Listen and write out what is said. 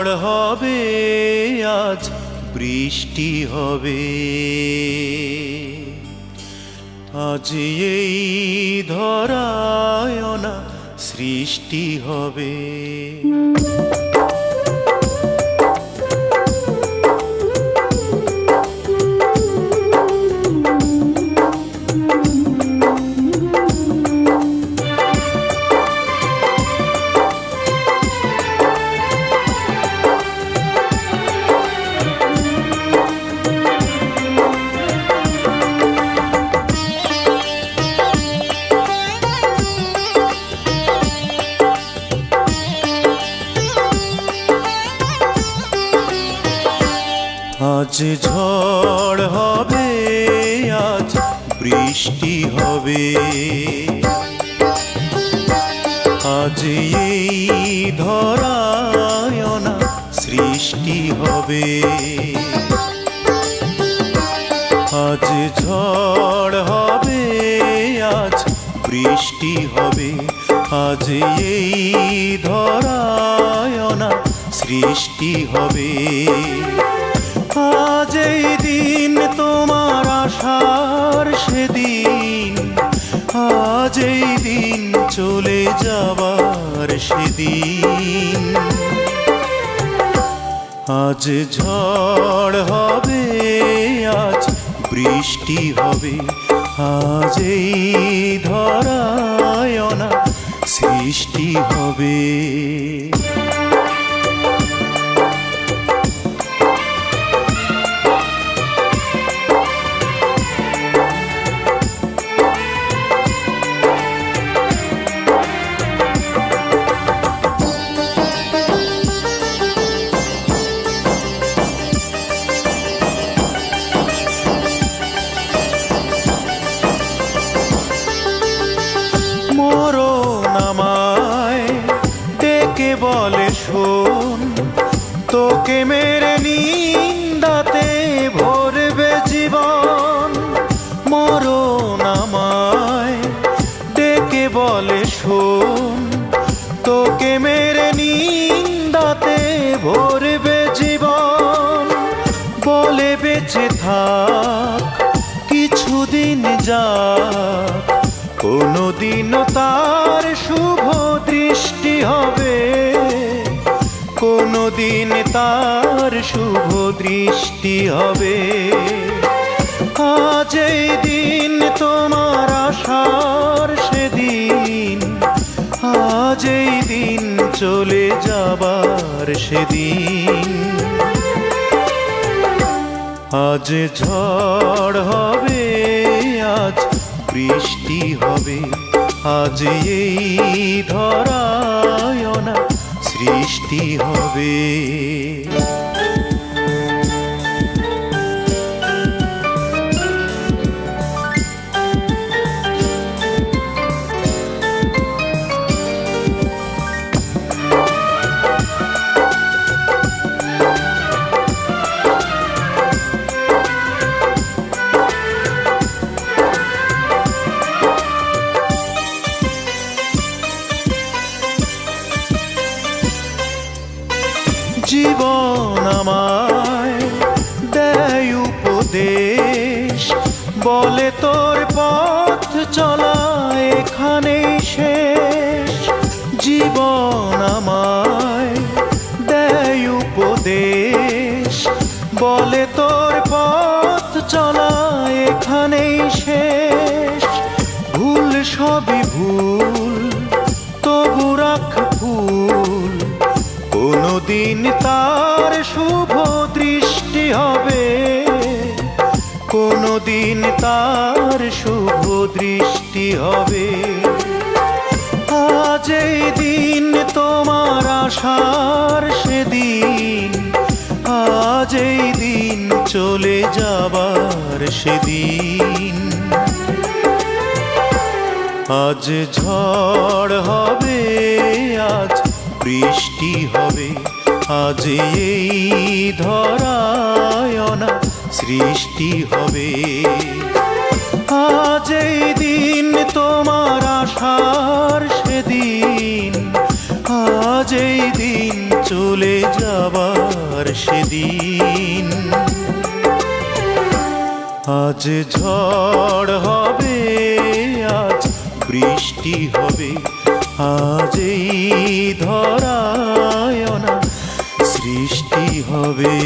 ঝড় হবে আজ বৃষ্টি হবে। আজ এই ধরায় না সৃষ্টি হবে। আজ ঝড় হবে, আজ বৃষ্টি হবে। আজ এই ধরায় না সৃষ্টি হবে। আজ ঝড় হবে, আজ বৃষ্টি হবে। আজ এই ধরায় না সৃষ্টি হবে। আজ এই দিন তোমার আশার সেদিন, আজ এই দিন চলে যাবার সেদিন। আজ ঝড় হবে, আজ বৃষ্টি হবে, আজ এই ধরায়না সৃষ্টি হবে। তোকে মেরে নিন্দাতে ভরবে জীবন। মরণ আমায় ডেকে বলে শোন। তোকে মেরে নিন্দাতে ভরবে জীবন। বলে বেঁচে থাক, কিছুদিন যাক। কোনদিনও তার শুভ কোনদিন তার শুভ দৃষ্টি হবে। আজ এই দিন তোমার আশার সেদিন, আজ এই দিন চলে যাবার সেদিন। আজ ঝড় হবে, আজ বৃষ্টি হবে, আজ এই ধরায় না সৃষ্টি হবে। জীবন আমায় দেয় উপদেশ। বলে তোর পথ চলা এখানে শেষ। জীবন আমায় দেয় উপদেশ। বলে তোর তার শুভ দৃষ্টি হবে। আজ এই দিন তোমার আশার সেদিন। আজ এই দিন চলে যাবার সেদিন। আজ ঝড় হবে, আজ বৃষ্টি হবে, আজ এই ধরায় না সৃষ্টি হবে। আজ এই দিন তোমার আশার সেদিন। আজ এই দিন চলে যাবার সেদিন। আজ ঝড় হবে, আজ বৃষ্টি হবে, আজ এই ধরায় সৃষ্টি হবে।